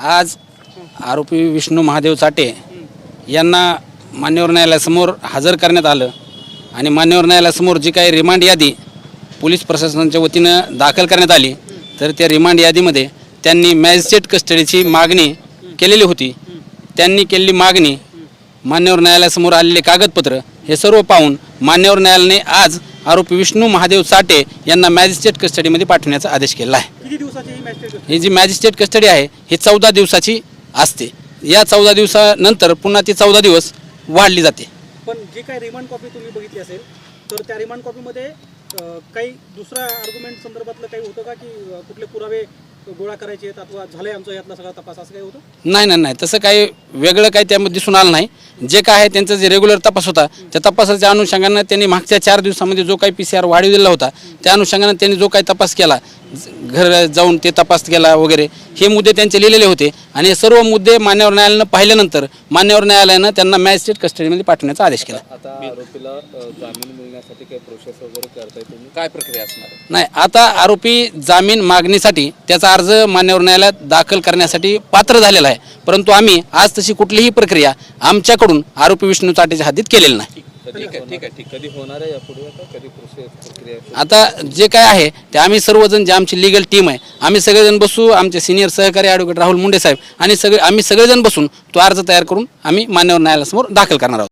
आज आरोपी विष्णू महादेव चाटे यांना मान्यवर न्यायालयासमोर हजर करण्यात आलं आणि मान्यवर न्यायालयासमोर जी काही रिमांड यादी पोलीस प्रशासनाच्या वतीनं दाखल करण्यात आली तर त्या रिमांड यादीमध्ये त्यांनी मॅजिस्ट्रेट कस्टडीची मागणी केलेली होती. त्यांनी केलेली मागणी मान्यवर न्यायालयासमोर आलेले कागदपत्र हे सर्व पाहून मान्यवर न्यायालयाने आज आरोपी विष्णू महादेव साठे यांना मॅजिस्ट्रेट कस्टडीमध्ये पाठवण्याचा आदेश केला आहे. किती दिवसाची ही मॅजिस्ट्रेट ही जी मॅजिस्ट्रेट कस्टडी आहे ही चौदा दिवसाची असते. या चौदा दिवसानंतर पुन्हा ती चौदा दिवस वाढली जाते. पण जी काही रिमांड कॉपी तुम्ही बघितली असेल तर त्या रिमांड कॉपीमध्ये काही दुसऱ्या आर्ग्युमेंट संदर्भातलं काही होतं का की कुठले पुरावे गोळा करायचे आहेत अथवा झालंय आमचा यातला सगळा तपास असं काही होतं? नाही नाही नाही. तसं काही वेगळं काही त्यामध्ये दिसून आलं नाही. जे काय आहे त्यांचा जे रेग्युलर तपास होता त्या तपासाच्या अनुषंगानं त्यांनी मागच्या चार दिवसामध्ये जो काही पी सी आर वाढविलेला होता त्या अनुषंगानं त्यांनी जो काही तपास केला घर जाऊन ते तपास केला वगैरे हे मुद्दे त्यांचे लिहिलेले होते. आणि सर्व मुद्दे मान्यवर न्यायालयानं पाहिल्यानंतर मान्यवर न्यायालयानं त्यांना मॅजिस्ट्रेट कस्टडीमध्ये पाठवण्याचा आदेश केला. काय प्रक्रिया असणार? नाही आता आरोपी जामीन मागणीसाठी त्याचा अर्ज मान्यवर न्यायालयात दाखल करण्यासाठी पात्र झालेला आहे. परंतु आम्ही आज तशी कुठलीही प्रक्रिया आमच्याकडून आरोपी विष्णू चाटेच्या हद्दीत केलेली नाही. ठीक आहे ठीक आहे ठीक कधी होणार आहे यापुढे आता? कधी प्रक्रिया आता जे काय आहे ते आम्ही सर्वजण जे आमची लिगल टीम आहे आम्ही सगळेजण बसू आमचे सिनियर सहकारी ॲडव्होकेट राहुल मुंडे साहेब आणि सगळे आम्ही सगळेजण बसून तो अर्ज तयार करून आम्ही मान्यवर न्यायालयासमोर दाखल करणार आहोत.